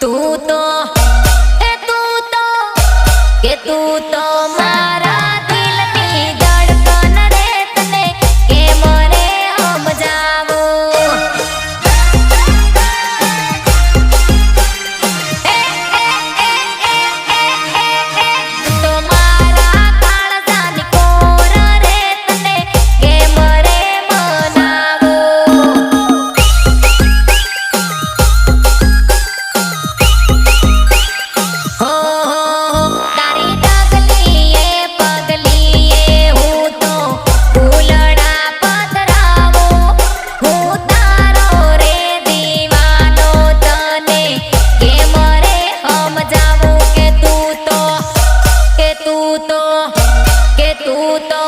તું તો એ તું તો કે તું તો. tú.